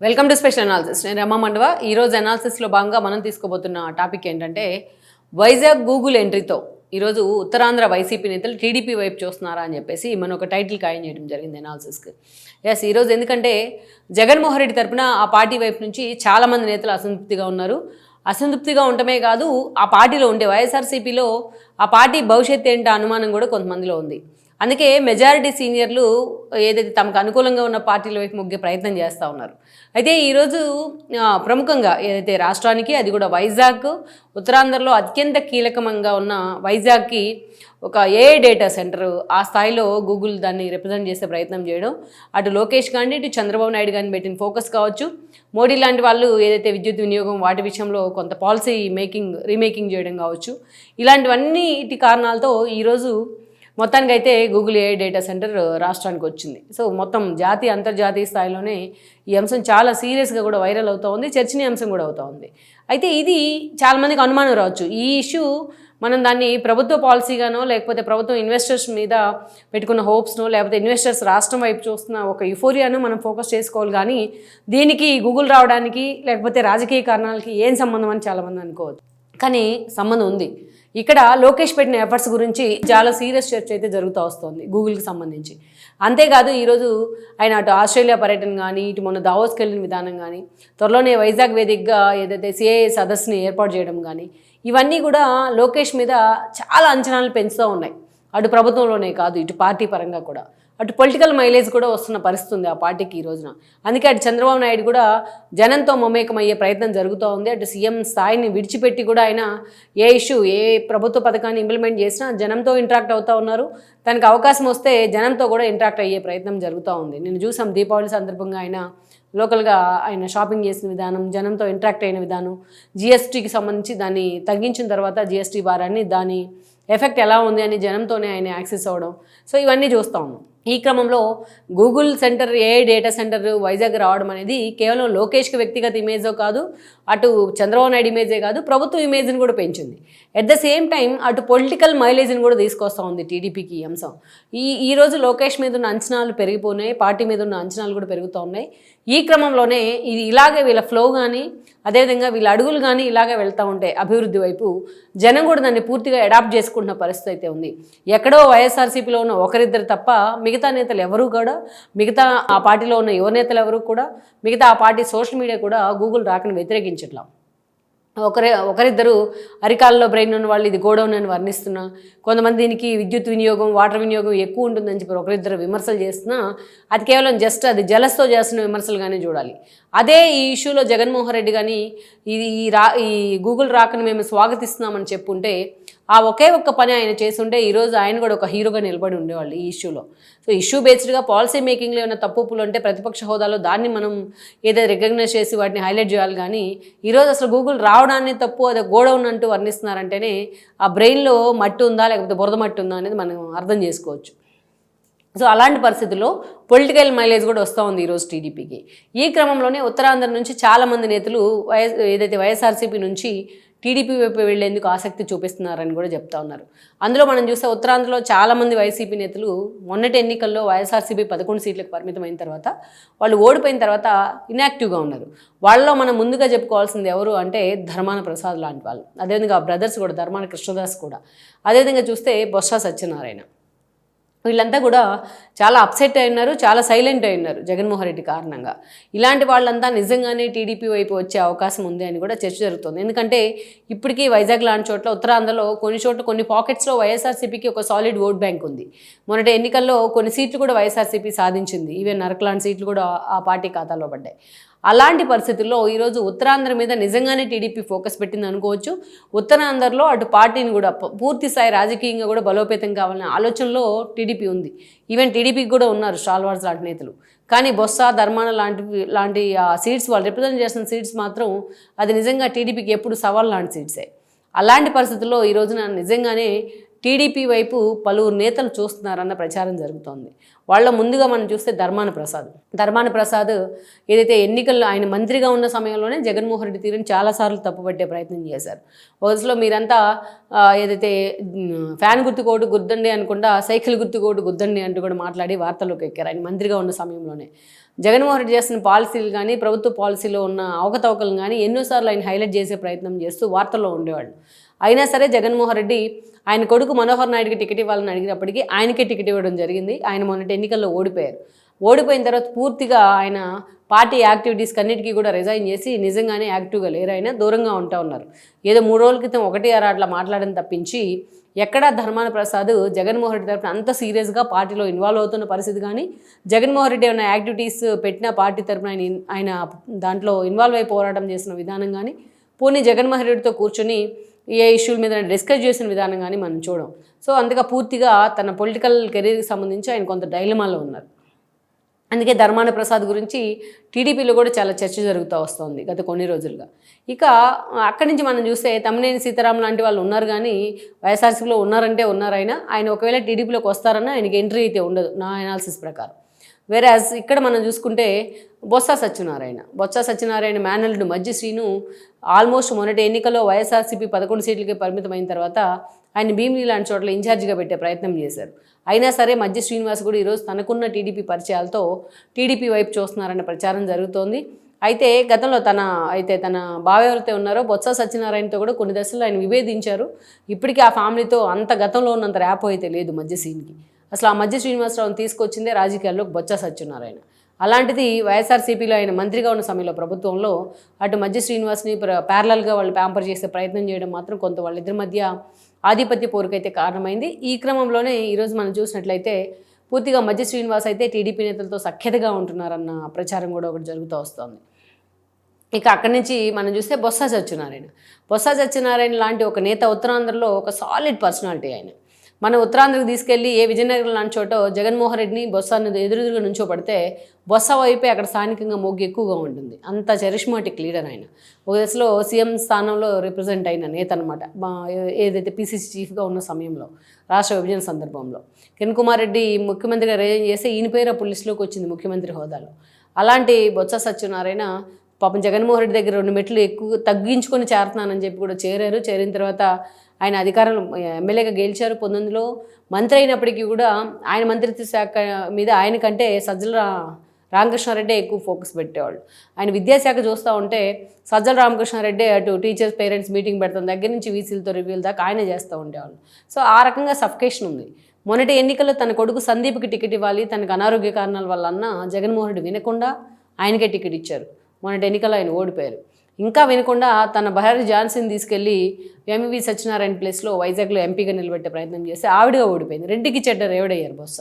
Welcome to special analysis నేను రమా మండవ. ఈరోజు అనాలిసిస్లో భాగంగా మనం తీసుకోబోతున్న టాపిక్ ఏంటంటే వైజాగ్ గూగుల్ ఎంట్రీతో ఈరోజు ఉత్తరాంధ్ర వైసీపీ నేతలు టీడీపీ వైపు చూస్తున్నారా అని చెప్పేసి మనం ఒక టైటిల్ ఖాయం చేయడం జరిగింది అనాలిసిస్కి ఎస్ ఈరోజు ఎందుకంటే జగన్మోహన్ రెడ్డి తరపున ఆ పార్టీ వైపు నుంచి చాలామంది నేతలు అసంతృప్తిగా ఉన్నారు. అసంతృప్తిగా ఉండటమే కాదు ఆ పార్టీలో ఉండే వైఎస్ఆర్సీపీలో ఆ పార్టీ భవిష్యత్తు ఏంటో అనుమానం కూడా కొంతమందిలో ఉంది. అందుకే మెజారిటీ సీనియర్లు ఏదైతే తమకు అనుకూలంగా ఉన్న పార్టీల వైపు మొగ్గే ప్రయత్నం చేస్తూ ఉన్నారు. అయితే ఈరోజు ప్రముఖంగా ఏదైతే రాష్ట్రానికి అది కూడా వైజాగ్ ఉత్తరాంధ్రలో అత్యంత కీలకంగా ఉన్న వైజాగ్కి ఒక ఏ డేటా సెంటర్ ఆ స్థాయిలో గూగుల్ దాన్ని రిప్రజెంట్ చేసే ప్రయత్నం చేయడం. అటు లోకేష్ కానీ ఇటు చంద్రబాబు నాయుడు కానీ పెట్టిన ఫోకస్ కావచ్చు. మోడీ లాంటి వాళ్ళు ఏదైతే విద్యుత్ వినియోగం వాటి విషయంలో కొంత పాలసీ మేకింగ్ రీమేకింగ్ చేయడం కావచ్చు. ఇలాంటివన్నీ ఇటు కారణాలతో ఈరోజు మొత్తానికి అయితే గూగుల్ ఏ డేటా సెంటర్ రాష్ట్రానికి వచ్చింది. సో మొత్తం జాతీయ అంతర్జాతీయ స్థాయిలోనే ఈ అంశం చాలా సీరియస్గా కూడా వైరల్ అవుతూ ఉంది చర్చనీయాంశం కూడా అవుతూ ఉంది. అయితే ఇది చాలామందికి అనుమానం రావచ్చు. ఈ ఇష్యూ మనం దాన్ని ప్రభుత్వ పాలసీగానో లేకపోతే ప్రభుత్వం ఇన్వెస్టర్స్ మీద పెట్టుకున్న హోప్స్నో లేకపోతే ఇన్వెస్టర్స్ రాష్ట్రం వైపు చూస్తున్న ఒక యుఫోరియాను మనం ఫోకస్ చేసుకోవాలి కానీ దీనికి గూగుల్ రావడానికి లేకపోతే రాజకీయ కారణాలకి ఏం సంబంధం అని చాలామంది అనుకోవద్దు. కానీ సంబంధం ఉంది. ఇక్కడ లోకేష్ పెట్టిన ఎఫర్ట్స్ గురించి చాలా సీరియస్ చర్చ అయితే జరుగుతూ వస్తుంది గూగుల్కి సంబంధించి. అంతేకాదు ఈరోజు ఆయన అటు ఆస్ట్రేలియా పర్యటన కానీ ఇటు మొన్న దావోస్కి వెళ్ళిన విధానం కానీ త్వరలోనే వైజాగ్ వేదికగా ఏదైతే సిఏఏ సదస్సుని ఏర్పాటు చేయడం కానీ ఇవన్నీ కూడా లోకేష్ మీద చాలా అంచనాలు పెంచుతూ ఉన్నాయి. అటు ప్రభుత్వంలోనే కాదు ఇటు పార్టీ పరంగా కూడా. అటు పొలిటికల్ మైలేజ్ కూడా వస్తున్న పరిస్థితి ఉంది ఆ పార్టీకి ఈ రోజున. అందుకే అటు చంద్రబాబు నాయుడు కూడా జనంతో మమేకమయ్యే ప్రయత్నం జరుగుతూ ఉంది. అటు సీఎం స్థాయిని విడిచిపెట్టి కూడా ఆయన ఏ ఇష్యూ ఏ ప్రభుత్వ పథకాన్ని ఇంప్లిమెంట్ చేసినా జనంతో ఇంటరాక్ట్ అవుతూ ఉన్నారు. తనకు అవకాశం వస్తే జనంతో కూడా ఇంటరాక్ట్ అయ్యే ప్రయత్నం జరుగుతూ ఉంది. నేను చూసాం దీపావళి సందర్భంగా ఆయన లోకల్గా ఆయన షాపింగ్ చేసిన విధానం జనంతో ఇంటరాక్ట్ అయిన విధానం జిఎస్టీకి సంబంధించి దాన్ని తగ్గించిన తర్వాత జిఎస్టీ భారాన్ని దాని ఎఫెక్ట్ ఎలా ఉంది అని జనంతోనే ఆయన యాక్సెస్ అవ్వడం. సో ఇవన్నీ చూస్తూ ఉన్నాం. ఈ క్రమంలో Google centre A data centre Vizag రావడం అనేది కేవలం లోకేష్కి వ్యక్తిగత ఇమేజో కాదు అటు చంద్రబాబు నాయుడు ఇమేజే కాదు ప్రభుత్వ ఇమేజ్ని కూడా పెంచింది. ఎట్ ద సేమ్ టైం అటు పొలిటికల్ మైలేజ్ని కూడా తీసుకొస్తూ ఉంది టీడీపీకి ఈ అంశం. ఈ ఈరోజు లోకేష్ మీద ఉన్న అంచనాలు పెరిగిపోయినాయి పార్టీ మీద ఉన్న అంచనాలు కూడా పెరుగుతూ ఉన్నాయి. ఈ క్రమంలోనే ఇది ఇలాగే వీళ్ళ ఫ్లో కానీ అదేవిధంగా వీళ్ళ అడుగులు కానీ ఇలాగే వెళ్తూ ఉంటే అభివృద్ధి వైపు జనం కూడా దాన్ని పూర్తిగా అడాప్ట్ చేసుకుంటున్న పరిస్థితి అయితే ఉంది. ఎక్కడో వైఎస్ఆర్సీపీలో ఉన్న ఒకరిద్దరు తప్ప మిగతా నేతలు ఎవరూ కూడా మిగతా ఆ పార్టీలో ఉన్న యువ నేతలు ఎవరు కూడా మిగతా ఆ పార్టీ సోషల్ మీడియా కూడా గూగుల్ రాకని వ్యతిరేకించట్లా. ఒకరి ఒకరిద్దరు అరికాలలో బ్రెయిన్ ఉన్న వాళ్ళు ఇది గోడౌన్ అని వర్ణిస్తున్నా కొంతమంది దీనికి విద్యుత్ వినియోగం వాటర్ వినియోగం ఎక్కువ ఉంటుందని చెప్పి ఒకరిద్దరు విమర్శలు చేస్తున్నా అది కేవలం జస్ట్ అది జలస్తో చేస్తున్న విమర్శలుగానే చూడాలి. అదే ఈ ఇష్యూలో జగన్మోహన్ రెడ్డి కానీ ఇది ఈ రా ఈ గూగుల్ రాకని మేము స్వాగతిస్తున్నామని చెప్పుంటే ఆ ఒకే ఒక్క పని ఆయన చేస్తుంటే ఈరోజు ఆయన కూడా ఒక హీరోగా నిలబడి ఉండేవాళ్ళు ఈ ఇష్యూలో సో ఇష్యూ బేస్డ్గా పాలసీ మేకింగ్లో ఉన్న తప్పులు ఉంటే ప్రతిపక్ష హోదాలో దాన్ని మనం ఏదో రికగ్నైజ్ చేసి వాటిని హైలైట్ చేయాలి కానీ ఈరోజు అసలు గూగుల్ రావడాన్ని తప్పు అదే గోడౌన్ అంటూ వర్ణిస్తున్నారంటేనే ఆ బ్రెయిన్లో మట్టి ఉందా లేకపోతే బురద మట్టి ఉందా అనేది మనం అర్థం చేసుకోవచ్చు. సో అలాంటి పరిస్థితుల్లో పొలిటికల్ మైలేజ్ కూడా వస్తూ ఉంది ఈరోజు టీడీపీకి ఈ క్రమంలోనే ఉత్తరాంధ్ర నుంచి చాలామంది నేతలు వైఎస్ ఏదైతే వైఎస్ఆర్సీపీ నుంచి టీడీపీ వైపు వెళ్ళేందుకు ఆసక్తి చూపిస్తున్నారని కూడా చెప్తా ఉన్నారు. అందులో మనం చూస్తే ఉత్తరాంధ్రలో చాలామంది వైసీపీ నేతలు మొన్నటి ఎన్నికల్లో వైఎస్ఆర్సీపీ పదకొండు సీట్లకు పరిమితమైన తర్వాత వాళ్ళు ఓడిపోయిన తర్వాత ఇన్యాక్టివ్గా ఉన్నారు. వాళ్ళలో మనం ముందుగా చెప్పుకోవాల్సింది ఎవరు అంటే ధర్మాన ప్రసాద్ లాంటి వాళ్ళు. అదేవిధంగా ఆ బ్రదర్స్ కూడా ధర్మాన కృష్ణదాస్ కూడా. అదేవిధంగా చూస్తే బొత్స సత్యనారాయణ. వీళ్ళంతా కూడా చాలా అప్సెట్ అయి ఉన్నారు చాలా సైలెంట్ అయి ఉన్నారు జగన్మోహన్ రెడ్డి కారణంగా. ఇలాంటి వాళ్ళంతా నిజంగానే టీడీపీ వైపు వచ్చే అవకాశం ఉంది అని కూడా చర్చ జరుగుతుంది. ఎందుకంటే ఇప్పటికీ వైజాగ్ లాంటి చోట్ల ఉత్తరాంధ్రలో కొన్ని చోట్ల కొన్ని పాకెట్స్లో వైఎస్ఆర్సీపీకి ఒక సాలిడ్ ఓట్ బ్యాంక్ ఉంది. మొన్నటి ఎన్నికల్లో కొన్ని సీట్లు కూడా వైఎస్ఆర్సీపీ సాధించింది. ఈవెన్ నరకలాంటి సీట్లు కూడా ఆ పార్టీ ఖాతాలో పడ్డాయి. అలాంటి పరిస్థితుల్లో ఈరోజు ఉత్తరాంధ్ర మీద నిజంగానే టీడీపీ ఫోకస్ పెట్టింది అనుకోవచ్చు. ఉత్తరాంధ్రలో అటు పార్టీని కూడా పూర్తి స్థాయి రాజకీయంగా కూడా బలోపేతం కావాలనే ఆలోచనలో టీడీపీ ఉంది. ఈవెన్ టీడీపీకి కూడా ఉన్నారు స్టాల్వార్స్ లాంటి నేతలు. కానీ బొత్స ధర్మాన లాంటి లాంటి ఆ సీట్స్ వాళ్ళు రిప్రజెంట్ చేసిన సీట్స్ మాత్రం అది నిజంగా టీడీపీకి ఎప్పుడు సవాల్ లాంటి సీట్సే. అలాంటి పరిస్థితుల్లో ఈ రోజున నిజంగానే టీడీపీ వైపు పలువురు నేతలు చూస్తున్నారన్న ప్రచారం జరుగుతోంది. వాళ్ళ ముందుగా మనం చూస్తే ధర్మాన ప్రసాద్. ధర్మాన ప్రసాద్ ఏదైతే ఎన్నికల్లో ఆయన మంత్రిగా ఉన్న సమయంలోనే జగన్మోహన్ రెడ్డి తీరుని చాలాసార్లు తప్పుపట్టే ప్రయత్నం చేశారు. ఒక మీరంతా ఏదైతే ఫ్యాన్ గుర్తుకోటు గుద్దండి అనుకుండా సైకిల్ గుర్తుకోటు గుద్దండి అంటూ కూడా మాట్లాడి వార్తల్లోకి ఎక్కారు ఆయన మంత్రిగా ఉన్న సమయంలోనే. జగన్మోహన్ రెడ్డి చేస్తున్న పాలసీలు కానీ ప్రభుత్వ పాలసీలో ఉన్న అవకతవకలు కానీ ఎన్నోసార్లు ఆయన హైలైట్ చేసే ప్రయత్నం చేస్తూ వార్తల్లో ఉండేవాళ్ళు. అయినా సరే జగన్మోహన్ రెడ్డి ఆయన కొడుకు మనోహర్ నాయుడుకి టికెట్ ఇవ్వాలని అడిగినప్పటికీ ఆయనకే టికెట్ ఇవ్వడం జరిగింది. ఆయన మొన్నటి ఎన్నికల్లో ఓడిపోయారు. ఓడిపోయిన తర్వాత పూర్తిగా ఆయన పార్టీ యాక్టివిటీస్కి అన్నిటికీ కూడా రిజైన్ చేసి నిజంగానే యాక్టివ్గా లేరు ఆయన దూరంగా ఉంటా ఉన్నారు. ఏదో మూడు రోజుల క్రితం ఒకటి అర అట్లా మాట్లాడడం తప్పించి ఎక్కడా ధర్మాన ప్రసాద్ జగన్మోహన్ రెడ్డి తరఫున అంత సీరియస్గా పార్టీలో ఇన్వాల్వ్ అవుతున్న పరిస్థితి కానీ జగన్మోహన్ రెడ్డి ఏమైనా యాక్టివిటీస్ పెట్టిన పార్టీ తరఫున ఆయన ఆయన దాంట్లో ఇన్వాల్వ్ అయి పోరాటం చేసిన విధానం కానీ పోనీ జగన్మోహన్ రెడ్డితో కూర్చొని ఏ ఇష్యూల మీద డిస్కస్ చేసిన విధానం కానీ మనం చూడం. సో అందుకే పూర్తిగా తన పొలిటికల్ కెరీర్కి సంబంధించి ఆయన కొంత డైలమాలో ఉన్నారు. అందుకే ధర్మాన ప్రసాద్ గురించి టీడీపీలో కూడా చాలా చర్చ జరుగుతూ వస్తుంది గత కొన్ని రోజులుగా. ఇక అక్కడి నుంచి మనం చూస్తే తమ్మినేని సీతారాం లాంటి వాళ్ళు ఉన్నారు కానీ వైఎస్ఆర్సీలో ఉన్నారంటే ఉన్నారైనా ఆయన ఒకవేళ టీడీపీలోకి వస్తారన్నా ఆయనకి ఎంట్రీ అయితే ఉండదు. నా అనాలిసిస్ ప్రకారం. వేరే ఇక్కడ మనం చూసుకుంటే బొత్స సత్యనారాయణ. బొత్స సత్యనారాయణ మేనల్డ్ మధ్య శ్రీను ఆల్మోస్ట్ మొన్నటి ఎన్నికల్లో వైఎస్ఆర్సీపీ పదకొండు సీట్లకే పరిమితమైన తర్వాత ఆయన భీమిలి లాంటి చోట్ల ఇన్ఛార్జిగా పెట్టే ప్రయత్నం చేశారు. అయినా సరే మధ్య శ్రీనివాస్ కూడా ఈరోజు తనకున్న టీడీపీ పరిచయాలతో టీడీపీ వైపు చూస్తున్నారన్న ప్రచారం జరుగుతోంది. అయితే గతంలో తన అయితే తన బావ ఎవరైతే ఉన్నారో బొత్స సత్యనారాయణతో కూడా కొన్ని దశల్లో ఆయన విభేదించారు. ఇప్పటికీ ఆ ఫ్యామిలీతో అంత గతంలో ఉన్నంత ర్యాప్ అయితే లేదు మధ్య సీన్కి అసలు ఆ మధ్య శ్రీనివాసరావుని తీసుకొచ్చిందే రాజకీయాల్లోకి బొత్స సత్యనారాయణ. అలాంటిది వైఎస్ఆర్సీపీలో ఆయన మంత్రిగా ఉన్న సమయంలో ప్రభుత్వంలో అటు మధ్య శ్రీనివాస్ని ప్యారలల్గా వాళ్ళు ప్యాంపర్ చేసే ప్రయత్నం చేయడం మాత్రం కొంత వాళ్ళిద్దరి మధ్య ఆధిపత్య పోరుకైతే కారణమైంది. ఈ క్రమంలోనే ఈరోజు మనం చూసినట్లయితే పూర్తిగా మధ్య శ్రీనివాస్ అయితే టీడీపీ నేతలతో సఖ్యతగా ఉంటున్నారన్న ప్రచారం కూడా ఒకటి జరుగుతూ వస్తోంది. ఇక అక్కడి నుంచి మనం చూస్తే బొత్స సత్యనారాయణ. బొత్స సత్యనారాయణ లాంటి ఒక నేత ఉత్తరాంధ్రలో ఒక సాలిడ్ పర్సనాలిటీ ఆయన. మన ఉత్తరాంధ్రకు తీసుకెళ్ళి ఏ విజయనగరం లాంటి చోట జగన్మోహన్ రెడ్డిని బొత్సాన్ని ఎదురెదురుగా నుంచోబడితే బొత్స వైపే అక్కడ స్థానికంగా మొగ్గు ఎక్కువగా ఉంటుంది. అంత చరిష్మాటిక్ లీడర్ ఆయన. ఒక దశలో సీఎం స్థానంలో రిప్రజెంట్ అయిన నేత అనమాట ఏదైతే పీసీసీ చీఫ్గా ఉన్న సమయంలో రాష్ట్ర విభజన సందర్భంలో. కిరణ్ కుమార్ రెడ్డి ముఖ్యమంత్రిగా రిజైన్ చేస్తే ఈయన పేరు అప్పుడు లిస్టులోకి వచ్చింది ముఖ్యమంత్రి హోదాలో. అలాంటి బొత్స సత్యనారాయణ పాపం జగన్మోహన్ రెడ్డి దగ్గర రెండు మెట్లు ఎక్కువ తగ్గించుకొని చేరుతున్నానని చెప్పి కూడా చేరారు. చేరిన తర్వాత ఆయన అధికారం ఎమ్మెల్యేగా గెలిచారు. పంతొమ్మిదిలో మంత్రి అయినప్పటికీ కూడా ఆయన మంత్రిత్వ శాఖ మీద ఆయన కంటే సజ్జల రామకృష్ణారెడ్డి ఎక్కువ ఫోకస్ పెట్టేవాళ్ళు. ఆయన విద్యాశాఖ చూస్తూ ఉంటే సజ్జల రామకృష్ణారెడ్డి అటు టీచర్స్ పేరెంట్స్ మీటింగ్ పెడతాం దగ్గర నుంచి వీసీలతో రివ్యూల దాకా ఆయన చేస్తూ ఉండేవాళ్ళు. సో ఆ రకంగా సఫికేషన్ ఉంది. మొన్నటి ఎన్నికల్లో తన కొడుకు సందీప్కి టికెట్ ఇవ్వాలి తనకు అనారోగ్య కారణాల వల్ల అన్న జగన్మోహన్ రెడ్డి వినకుండా ఆయనకే టికెట్ ఇచ్చారు. మొన్నటి ఎన్నికల్లో ఆయన ఓడిపోయారు. ఇంకా వినకుండా తన బహారీ జాన్సీని తీసుకెళ్ళి ఎంవి సత్యనారాయణ ప్లేస్లో వైజాగ్లో ఎంపీగా నిలబెట్టే ప్రయత్నం చేస్తే ఆవిడగా ఓడిపోయింది. రెడ్డికి చెడ్డ రేవడయ్యారు బొత్స.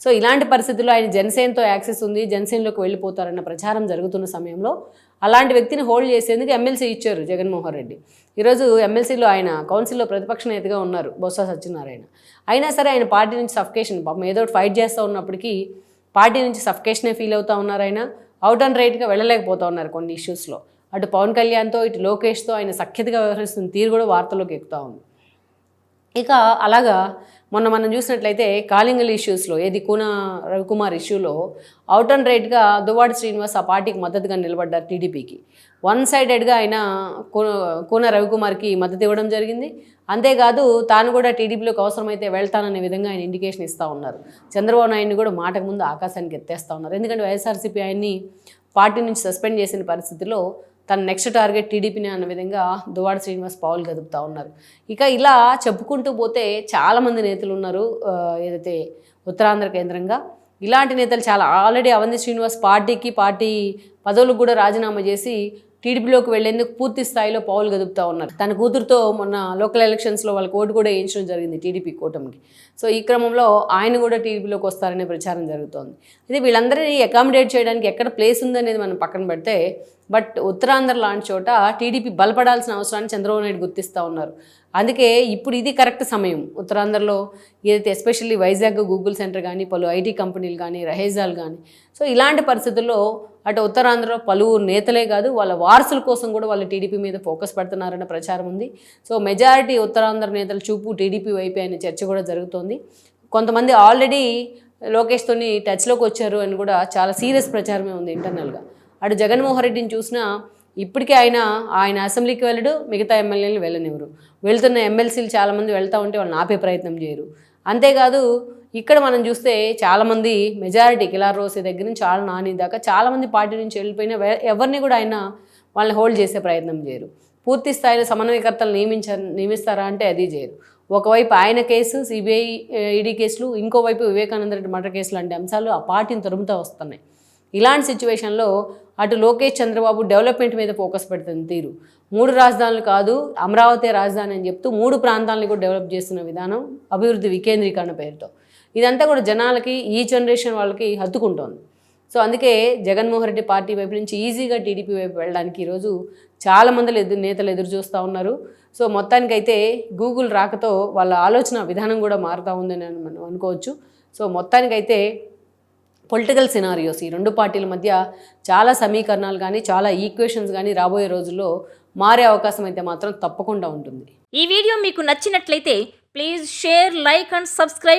సో ఇలాంటి పరిస్థితుల్లో ఆయన జనసేనతో యాక్సెస్ ఉంది జనసేనలోకి వెళ్ళిపోతారన్న ప్రచారం జరుగుతున్న సమయంలో అలాంటి వ్యక్తిని హోల్డ్ చేసేందుకు ఎమ్మెల్సీ ఇచ్చారు జగన్మోహన్ రెడ్డి. ఈరోజు ఎమ్మెల్సీలో ఆయన కౌన్సిల్లో ప్రతిపక్ష నేతగా ఉన్నారు బొత్స సత్యనారాయణ. అయినా సరే ఆయన పార్టీ నుంచి సఫికేషన్ పాపం ఏదో ఫైట్ చేస్తూ ఉన్నప్పటికీ పార్టీ నుంచి సఫికేషనే ఫీల్ అవుతూ ఉన్నారు ఆయన. అవుట్ అండ్ రైట్గా వెళ్ళలేకపోతూ ఉన్నారు కొన్ని ఇష్యూస్లో. అటు పవన్ కళ్యాణ్తో ఇటు లోకేష్తో ఆయన సఖ్యతగా వ్యవహరిస్తున్న తీరు కూడా వార్తల్లోకి ఎక్కుతూ ఉంది. ఇక అలాగా మొన్న మనం చూసినట్లయితే కాలింగల్ ఇష్యూస్లో ఏది కూన రవికుమార్ ఇష్యూలో అవుట్ అండ్ రైట్గా దువ్వాడి శ్రీనివాస్ ఆ పార్టీకి మద్దతుగా నిలబడ్డారు టీడీపీకి. వన్ సైడెడ్గా ఆయన కూన రవికుమార్కి మద్దతు ఇవ్వడం జరిగింది. అంతేకాదు తాను కూడా టీడీపీలోకి అవసరమైతే వెళ్తాననే విధంగా ఆయన ఇండికేషన్ ఇస్తూ ఉన్నారు. చంద్రబాబు నాయుడిని కూడా మాటకు ముందు ఆకాశానికి ఎత్తేస్తూ ఉన్నారు. ఎందుకంటే వైఎస్ఆర్సీపీ ఆయన్ని పార్టీ నుంచి సస్పెండ్ చేసిన పరిస్థితిలో తన నెక్స్ట్ టార్గెట్ టీడీపీని అన్న విధంగా దువాడ శ్రీనివాస్ పావులు గదుపుతూ ఉన్నారు. ఇక ఇలా చెప్పుకుంటూ పోతే చాలామంది నేతలు ఉన్నారు ఏదైతే ఉత్తరాంధ్ర కేంద్రంగా. ఇలాంటి నేతలు చాలా ఆల్రెడీ అవంతి శ్రీనివాస్ పార్టీకి పార్టీ పదవులకు కూడా రాజీనామా చేసి టీడీపీలోకి వెళ్ళేందుకు పూర్తి స్థాయిలో పావులు గదుపుతా ఉన్నారు. తన కూతురుతో మొన్న లోకల్ ఎలక్షన్స్లో వాళ్ళకి ఓటు కూడా వేయించడం జరిగింది టీడీపీ కూటమికి. సో ఈ క్రమంలో ఆయన కూడా టీడీపీలోకి వస్తారనే ప్రచారం జరుగుతోంది. అయితే వీళ్ళందరినీ అకామిడేట్ చేయడానికి ఎక్కడ ప్లేస్ ఉందనేది మనం పక్కన పెడితే బట్ ఉత్తరాంధ్ర లాంటి చోట టీడీపీ బలపడాల్సిన అవసరాన్ని చంద్రబాబు నాయుడు గుర్తిస్తూ ఉన్నారు. అందుకే ఇప్పుడు ఇది కరెక్ట్ సమయం. ఉత్తరాంధ్రలో ఏదైతే ఎస్పెషల్లీ వైజాగ్ గూగుల్ సెంటర్ కానీ పలు ఐటీ కంపెనీలు కానీ రహేజాలు కానీ సో ఇలాంటి పరిస్థితుల్లో అటు ఉత్తరాంధ్రలో పలువురు నేతలే కాదు వాళ్ళ వారసుల కోసం కూడా వాళ్ళు టీడీపీ మీద ఫోకస్ పెడుతున్నారన్న ప్రచారం ఉంది. సో మెజారిటీ ఉత్తరాంధ్ర నేతల చూపు టీడీపీ వైపే అనే చర్చ కూడా జరుగుతోంది. కొంతమంది ఆల్రెడీ లోకేష్తోని టచ్లోకి వచ్చారు అని కూడా చాలా సీరియస్ ప్రచారమే ఉంది ఇంటర్నల్గా. అటు జగన్మోహన్ రెడ్డిని చూసినా ఇప్పటికే ఆయన ఆయన అసెంబ్లీకి వెళ్ళడు మిగతా ఎమ్మెల్యేలు వెళ్ళనివ్వరు. వెళ్తున్న ఎమ్మెల్సీలు చాలామంది వెళ్తూ ఉంటే వాళ్ళని ఆపే ప్రయత్నం చేయరు. అంతేకాదు ఇక్కడ మనం చూస్తే చాలామంది మెజారిటీ కిలార్ రోసే దగ్గర నుంచి చాలా నాని దాకా చాలామంది పార్టీ నుంచి వెళ్ళిపోయినా వె- ఎవరిని కూడా ఆయన వాళ్ళని హోల్డ్ చేసే ప్రయత్నం చేయరు. పూర్తి స్థాయిలో సమన్వయకర్తలు నియమించారు నియమిస్తారా అంటే అది చేయరు. ఒకవైపు ఆయన కేసు సిబిఐ ఈడీ కేసులు ఇంకోవైపు వివేకానంద రెడ్డి మర్డర్ కేసులు లాంటి అంశాలు ఆ పార్టీని తరుముతూ వస్తున్నాయి. ఇలాంటి సిచ్యువేషన్లో అటు లోకేష్ చంద్రబాబు డెవలప్మెంట్ మీద ఫోకస్ పెడుతుంది తీరు. మూడు రాజధానులు కాదు అమరావతి రాజధాని అని చెప్తూ మూడు ప్రాంతాలను కూడా డెవలప్ చేస్తున్న విధానం అభివృద్ధి వికేంద్రీకరణ పేరుతో. ఇదంతా కూడా జనాలకి ఈ జనరేషన్ వాళ్ళకి హత్తుకుంటోంది. సో అందుకే జగన్మోహన్ రెడ్డి పార్టీ వైపు నుంచి ఈజీగా టీడీపీ వైపు వెళ్ళడానికి ఈరోజు చాలా మంది ఎదురు నేతలు ఎదురు చూస్తూ ఉన్నారు. సో మొత్తానికైతే గూగుల్ రాకతో వాళ్ళ ఆలోచన విధానం కూడా మారుతూ ఉందని మనం అనుకోవచ్చు. సో మొత్తానికైతే పొలిటికల్ సినారియోస్. ఈ రెండు పార్టీల మధ్య చాలా సమీకరణాలు కానీ చాలా ఈక్వేషన్స్ కానీ రాబోయే రోజుల్లో మారే అవకాశం అయితే మాత్రం తప్పకుండా ఉంటుంది. ఈ వీడియో మీకు నచ్చినట్లయితే please share like and subscribe